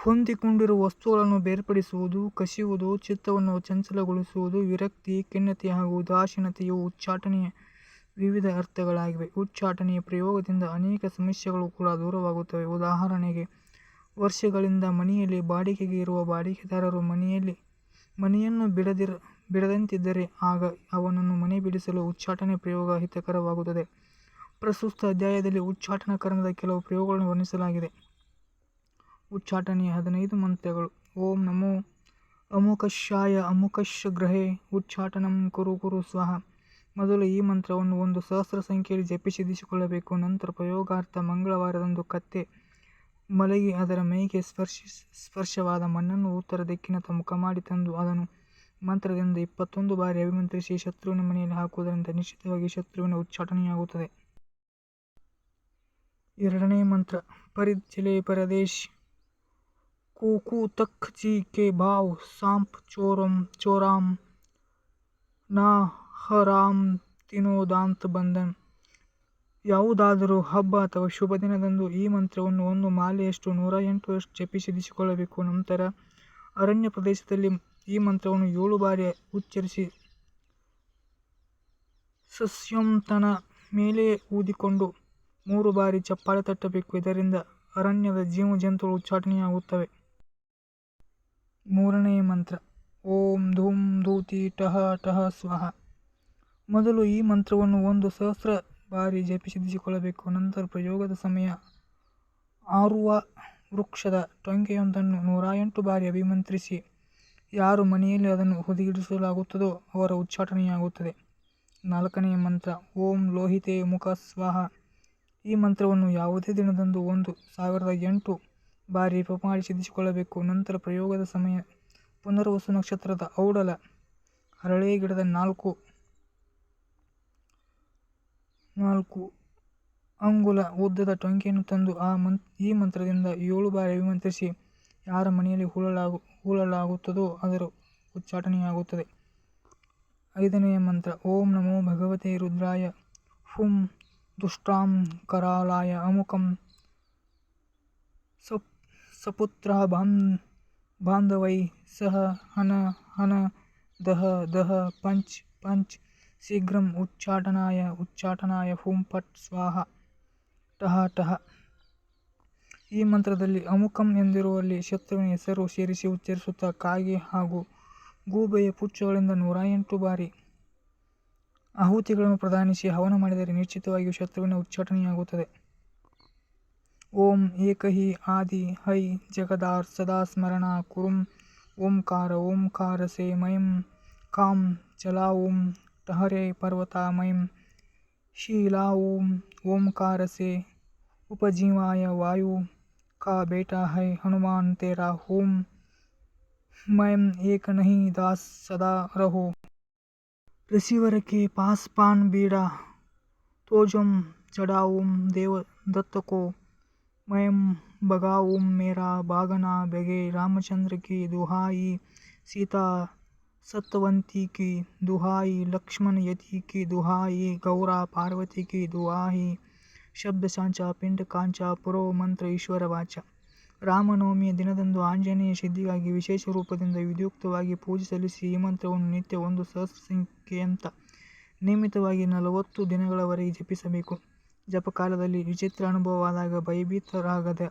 ಹೊಂದಿಕೊಂಡಿರುವ ವಸ್ತುಗಳನ್ನು ಬೇರ್ಪಡಿಸುವುದು, ಕಸಿಯುವುದು, ಚಿತ್ತವನ್ನು ಚಂಚಲಗೊಳಿಸುವುದು, ವಿರಕ್ತಿ, ಖಿನ್ನತೆ ಹಾಗೂ ಉದಾಸೀನತೆಯು ಉಚ್ಚಾಟನೆಯ ವಿವಿಧ ಅರ್ಥಗಳಾಗಿವೆ. ಉಚ್ಚಾಟನೆಯ ಪ್ರಯೋಗದಿಂದ ಅನೇಕ ಸಮಸ್ಯೆಗಳು ಕೂಡ ದೂರವಾಗುತ್ತವೆ. ಉದಾಹರಣೆಗೆ, ವರ್ಷಗಳಿಂದ ಮನೆಯಲ್ಲಿ ಬಾಡಿಗೆಗೆ ಇರುವ ಬಾಡಿಗೆದಾರರು ಮನೆಯನ್ನು ಬಿಡದಂತಿದ್ದರೆ ಆಗ ಅವನನ್ನು ಮನೆ ಬಿಡಿಸಲು ಉಚ್ಚಾಟನೆ ಪ್ರಯೋಗ ಹಿತಕರವಾಗುತ್ತದೆ. ಪ್ರಸ್ತುತ ಅಧ್ಯಾಯದಲ್ಲಿ ಉಚ್ಚಾಟನಾ ಕರ್ಮದ ಕೆಲವು ಪ್ರಯೋಗಗಳನ್ನು ವರ್ಣಿಸಲಾಗಿದೆ. ಉಚ್ಚಾಟನೆಯ ಹದಿನೈದು ಮಂತ್ರಗಳು ಓಂ ನಮೋ ಅಮುಕಶಾಯ ಅಮುಕಶ ಗ್ರಹೇ ಉಚ್ಚಾಟನಂ ಕುರು ಕುರು ಸ್ವಹ ಮೊದಲು ಈ ಮಂತ್ರವನ್ನು ಒಂದು ಸಹಸ್ರ ಸಂಖ್ಯೆಯಲ್ಲಿ ಜಪಿಸಿ ಸಿದ್ಧಿಸಿಕೊಳ್ಳಬೇಕು. ನಂತರ ಪ್ರಯೋಗಾರ್ಥ ಮಂಗಳವಾರದಂದು ಕತ್ತೆ ಮಲಗಿ ಅದರ ಮೈಗೆ ಸ್ಪರ್ಶವಾದ ಮಣ್ಣನ್ನು ಉತ್ತರ ದಿಕ್ಕಿನತ್ತ ಮುಖಮಾಡಿ ತಂದು ಅದನ್ನು ಮಂತ್ರದಿಂದ ಇಪ್ಪತ್ತೊಂದು ಬಾರಿ ಅಭಿಮಂತ್ರಿಸಿ ಶತ್ರುವಿನ ಮನೆಯಲ್ಲಿ ಹಾಕುವುದರಿಂದ ನಿಶ್ಚಿತವಾಗಿ ಶತ್ರುವಿನ ಉಚ್ಚಾಟನೆಯಾಗುತ್ತದೆ. ಎರಡನೇ ಮಂತ್ರ ಪರಿಧ್ ಚಲೆ ಪರದೇಶ್ ಕುಕೂ ತಖ್ ಜೀ ಕೆ ಭಾವ್ ಸಾಂಪ್ ಚೋರಾಮ್ ನಾ ಹರಾಮ್ ತಿನ್ನೋದಾಂತ ಬಂದನ್ ಯಾವುದಾದರೂ ಹಬ್ಬ ಅಥವಾ ಶುಭ ದಿನದಂದು ಈ ಮಂತ್ರವನ್ನು ಒಂದು ಮಾಲೆಯಷ್ಟು ನೂರ ಎಂಟು ಜಪಿಸಿ ಸಿದ್ಧಿಸಿಕೊಳ್ಳಬೇಕು. ನಂತರ ಅರಣ್ಯ ಪ್ರದೇಶದಲ್ಲಿ ಈ ಮಂತ್ರವನ್ನು ಏಳು ಬಾರಿ ಉಚ್ಚರಿಸಿ ಸಸ್ಯಂತನ ಮೇಲೆ ಊದಿಕೊಂಡು ಮೂರು ಬಾರಿ ಚಪ್ಪಾಳೆ ತಟ್ಟಬೇಕು. ಇದರಿಂದ ಅರಣ್ಯದ ಜೀವ ಜಂತುಗಳು ಉಚ್ಚಾಟನೆಯಾಗುತ್ತವೆ. ಮೂರನೆಯ ಮಂತ್ರ. ಓಂ ಧೂಂ ಧೂತಿ ಟಹ ಟಹ ಸ್ವಹ. ಮೊದಲು ಈ ಮಂತ್ರವನ್ನು ಒಂದು ಸಹಸ್ರ ಬಾರಿ ಜಪಿಸಿದಿಸಿಕೊಳ್ಳಬೇಕು ನಂತರ ಪ್ರಯೋಗದ ಸಮಯ. ಆರುವ ವೃಕ್ಷದ ಟೊಂಕೆಯೊಂದನ್ನು ನೂರ ಎಂಟು ಬಾರಿ ಅಭಿಮಂತ್ರಿಸಿ, ಯಾರು ಮನೆಯಲ್ಲಿ ಅದನ್ನು ಹುದುಗಿಡಿಸಲಾಗುತ್ತದೋ ಅವರ ಉಚ್ಚಾಟನೆಯಾಗುತ್ತದೆ. ನಾಲ್ಕನೆಯ ಮಂತ್ರ. ಓಂ ಲೋಹಿತೇ ಮುಖ ಸ್ವಾಹ. ಈ ಮಂತ್ರವನ್ನು ಯಾವುದೇ ದಿನದಂದು ಒಂದು ಸಾವಿರದ ಎಂಟು ಬಾರಿ ಜಪಮಾಡಿ ಸಿದ್ಧಿಸಿಕೊಳ್ಳಬೇಕು. ನಂತರ ಪ್ರಯೋಗದ ಸಮಯ. ಪುನರ್ವಸು ನಕ್ಷತ್ರದ ಔಡಲ. ಹರಳೆ ಗಿಡದ ನಾಲ್ಕು ನಾಲ್ಕು ಅಂಗುಲ ಉದ್ದದ ಟೊಂಕೆಯನ್ನು ತಂದು ಆ ಈ ಮಂತ್ರದಿಂದ ಏಳು ಬಾರಿ ಅಭಿಮಂತ್ರಿಸಿ ಯಾರ ಮನೆಯಲ್ಲಿ ಹೂಳಲಾಗು, ಹೂಳಲಾಗುತ್ತದೋ ಅದರ ಉಚ್ಚಾಟನೆಯಾಗುತ್ತದೆ. ಐದನೆಯ ಮಂತ್ರ. ಓಂ ನಮೋ ಭಗವತೆ ರುದ್ರಾಯ. ಹುಂ ದುಷ್ಟಾಂ ಕರಾಲಾಯ. ಅಮುಕಂ ಸಪುತ್ರಃ ಬಾಂಧವೈಃ ಸಹ ಹನ ಹನ ದಹ ದಹ ಪಂಚ್ ಪಂಚ್ ಶೀಘ್ರಂ ಉಚ್ಚಾಟನಾಯ ಉಚ್ಚಾಟನಾಯ ಹುಂ ಫಟ್ ಸ್ವಾಹಾ ಟಹ ಟಹ ಈ ಮಂತ್ರದಲ್ಲಿ ಅಮುಕಂ ಎಂದಿರುವಲ್ಲಿ ಶತ್ರುವಿನ ಹೆಸರು ಸೇರಿಸಿ ಉಚ್ಚರಿಸುತ್ತಾ ಕಾಗೆ ಹಾಗೂ ಗೂಬೆಯ ಪುಚ್ಚಗಳಿಂದ ನೂರ ಎಂಟು ಬಾರಿ ಆಹುತಿಗಳನ್ನು ಪ್ರದಾನಿಸಿ ಹವನ ಮಾಡಿದರೆ ನಿಶ್ಚಿತವಾಗಿಯೂ ಶತ್ರುವಿನ ಉಚ್ಚಾಟನೆಯಾಗುತ್ತದೆ. ॐ ही आदि हई जगदार सदा स्मरणा कुरुम्। ओंकार ओंकार से मयं कां चलाऊं टहरे पर्वतामयं शीलाऊं ओंकार से उपजीवाय वायु। का बेटा है हनुमान तेरा होम। मैं एक नहीं दास सदा रहो। रिसीवर के पास पान बीड़ा। तो जम चढ़ाऊं देव दत्त को। ಮಯಂ ಭಗಾವುಂ ಮೇರಾ ಭಾಗನ ಬೆಗೆ ರಾಮಚಂದ್ರ ಕಿ ದುಹಾಯಿ ಸೀತಾ ಸತ್ವಂತಿ ಕಿ ದುಹಾಯಿ ಲಕ್ಷ್ಮಣ ಯತಿ ಕಿ ದುಹಾಯಿ ಗೌರ ಪಾರ್ವತಿ ಕಿ ದುಹಾಯಿ ಶಬ್ದ ಸಾಂಚ ಪಿಂಡ ಕಾಂಚ ಪುರೋ ಮಂತ್ರ ಈಶ್ವರ ವಾಚ. ರಾಮನವಮಿಯ ದಿನದಂದು ಆಂಜನೇಯ ಸಿದ್ಧಿಗಾಗಿ ವಿಶೇಷ ರೂಪದಿಂದ ವಿಧಿಯುಕ್ತವಾಗಿ ಪೂಜೆ ಸಲ್ಲಿಸಿ ಈ ಮಂತ್ರವನ್ನು ನಿತ್ಯ ಒಂದು ಸಹಸ್ರ ಸಂಖ್ಯೆಯಂತ ನಿಯಮಿತವಾಗಿ ನಲವತ್ತು ದಿನಗಳವರೆಗೆ ಜಪಿಸಬೇಕು. ಜಪಕಾಲದಲ್ಲಿ ವಿಚಿತ್ರ ಅನುಭವವಾದಾಗ ಭಯಭೀತರಾಗದೆ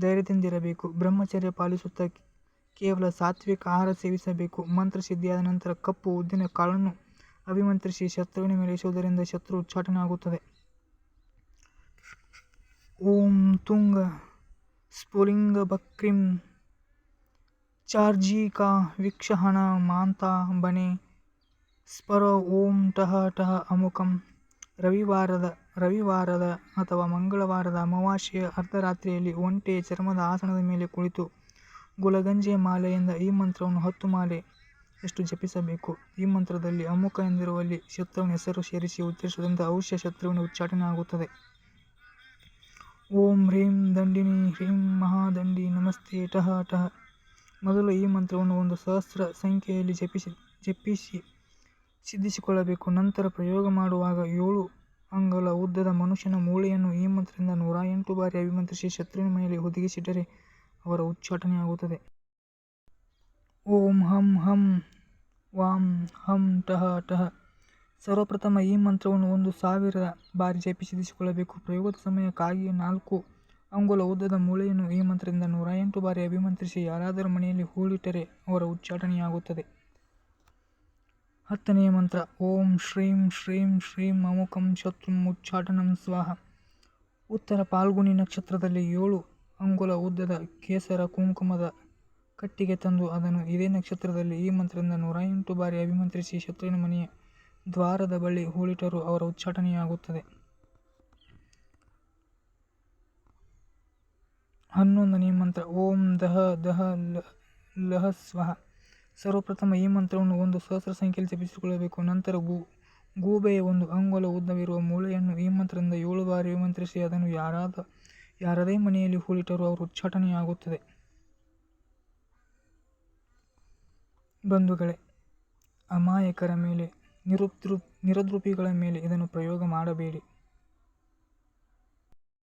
ಧೈರ್ಯದಿಂದಿರಬೇಕು. ಬ್ರಹ್ಮಚರ್ಯ ಪಾಲಿಸುತ್ತಾ ಕೇವಲ ಸಾತ್ವಿಕ ಆಹಾರ ಸೇವಿಸಬೇಕು. ಮಂತ್ರ ಸಿದ್ಧಿಯಾದ ನಂತರ ಕಪ್ಪು ಉದ್ದಿನ ಕಾಳನ್ನು ಅಭಿಮಂತ್ರಿಸಿ ಶತ್ರುವಿನ ಮೇಲೆ ಎಸೆಯುವುದರಿಂದ ಶತ್ರು ಉಚ್ಚಾಟನೆಯಾಗುತ್ತದೆ. ಓಂ ತುಂಗ ಸ್ಫುಲಿಂಗ ಬಕ್ರಿಂ ಚಾರ್ಜಿಕಾ ವೀಕ್ಷಹಣ ಮಾಂತಾ ಬನೆ ಸ್ಪರ ಓಂ ಟಹ ಟಹ ಅಮುಕಂ ರವಿವಾರದ ಅಥವಾ ಮಂಗಳವಾರದ ಅಮಾವಾಸ್ಯೆಯ ಅರ್ಧರಾತ್ರಿಯಲ್ಲಿ ಒಂಟೆಯ ಚರ್ಮದ ಆಸನದ ಮೇಲೆ ಕುಳಿತು ಗುಲಗಂಜಿಯ ಮಾಲೆಯಿಂದ ಈ ಮಂತ್ರವನ್ನು ಹತ್ತು ಮಾಲೆ ಎಷ್ಟು ಜಪಿಸಬೇಕು. ಈ ಮಂತ್ರದಲ್ಲಿ ಅಮುಖ ಎಂದಿರುವಲ್ಲಿ ಶತ್ರುವಿನ ಹೆಸರು ಸೇರಿಸಿ ಉಚ್ಚರಿಸುವುದರಿಂದ ಅವಶ್ಯ ಶತ್ರುವಿನ ಉಚ್ಚಾಟನೆಯಾಗುತ್ತದೆ. ಓಂ ಹ್ರೀಂ ದಂಡಿನಿ ಹ್ರೀಂ ಮಹಾದಂಡಿ ನಮಸ್ತೆ ಟಹ ಟಹ ಮೊದಲು ಈ ಮಂತ್ರವನ್ನು ಒಂದು ಸಹಸ್ರ ಸಂಖ್ಯೆಯಲ್ಲಿ ಜಪಿಸಿ ಜಪಿಸಿ, ಸಿದ್ಧಿಸಿಕೊಳ್ಳಬೇಕು. ನಂತರ ಪ್ರಯೋಗ ಮಾಡುವಾಗ ಏಳು ಅಂಗುಲ ಉದ್ದದ ಮನುಷ್ಯನ ಮೂಳೆಯನ್ನು ಈ ಮಂತ್ರದಿಂದ ನೂರ ಎಂಟು ಬಾರಿ ಅಭಿಮಂತ್ರಿಸಿ ಶತ್ರುವಿನ ಮನೆಯಲ್ಲಿ ಹುದುಗಿಸಿಟ್ಟರೆ ಅವರ ಉಚ್ಚಾಟನೆಯಾಗುತ್ತದೆ ಓಂ ಹಂ ಹಂ, ವಾಂ ಹಂ ಟಹ ಟಹ ಸರ್ವಪ್ರಥಮ ಈ ಮಂತ್ರವನ್ನು ಒಂದು ಸಾವಿರ ಬಾರಿ ಜಪಿಸಿದಿಸಿಕೊಳ್ಳಬೇಕು ಪ್ರಯೋಗದ ಸಮಯ ಕಾಗಿಯ ನಾಲ್ಕು ಅಂಗುಲ ಉದ್ದದ ಮೂಳೆಯನ್ನು ಈ ಮಂತ್ರದಿಂದ ನೂರ ಎಂಟು ಬಾರಿ ಅಭಿಮಂತ್ರಿಸಿ ಯಾರಾದರೂ ಮನೆಯಲ್ಲಿ ಹೂಳಿಟ್ಟರೆ ಅವರ ಉಚ್ಚಾಟನೆಯಾಗುತ್ತದೆ. ಹತ್ತನೆಯ ಮಂತ್ರ. ಓಂ ಶ್ರೀಂ ಶ್ರೀಂ ಶ್ರೀಂ ಅಮುಕಂ ಶತ್ರುಂ ಮುಚ್ಚಾಟನಂ ಸ್ವಾಹ. ಉತ್ತರ ಪಾಲ್ಗುಣಿ ನಕ್ಷತ್ರದಲ್ಲಿ ಏಳು. ಅಂಗುಲ ಉದ್ದದ ಕೇಸರ ಕುಂಕುಮದ ಕಟ್ಟಿಗೆ ತಂದು ಅದನ್ನು ಇದೇ ನಕ್ಷತ್ರದಲ್ಲಿ ಈ ಮಂತ್ರದಿಂದ ನೂರ ಎಂಟು ಬಾರಿ ಅಭಿಮಂತ್ರಿಸಿ ಶತ್ರುವಿನ ಮನೆಯ ದ್ವಾರದ ಬಳಿ ಹೂಳಿಟ್ಟರೂ ಅವರ ಉಚ್ಚಾಟನೆಯಾಗುತ್ತದೆ. ಹನ್ನೊಂದನೆಯ ಮಂತ್ರ. ಓಂ ದಹ ದಹ ಲಹ ಸ್ವಹ. ಸರ್ವಪ್ರಥಮ ಈ ಮಂತ್ರವನ್ನು ಒಂದು ಸಹಸ್ರ ಸಂಖ್ಯೆಯಲ್ಲಿ ಜಪಿಸಿಕೊಳ್ಳಬೇಕು. ನಂತರ ಗೂ, ಗೂಬೆಯ ಒಂದು ಅಂಗೋಲ ಉದ್ದವಿರುವ ಮೂಳೆಯನ್ನು ಈ ಮಂತ್ರದಿಂದ ಏಳು ಬಾರಿ ವಿಮಂತ್ರಿಸಿ ಅದನ್ನು ಯಾರಾದ, ಯಾರದೇ ಮನೆಯಲ್ಲಿ ಹೂಳಿಟ್ಟರೂ ಅವರು ಉಚ್ಚಾಟನೆಯಾಗುತ್ತದೆ. ಬಂಧುಗಳೇ, ಅಮಾಯಕರ ಮೇಲೆ, ನಿರುದ್ರೂ, ನಿರದ್ರೂಪಿಗಳ ಮೇಲೆ ಇದನ್ನು ಪ್ರಯೋಗ ಮಾಡಬೇಡಿ.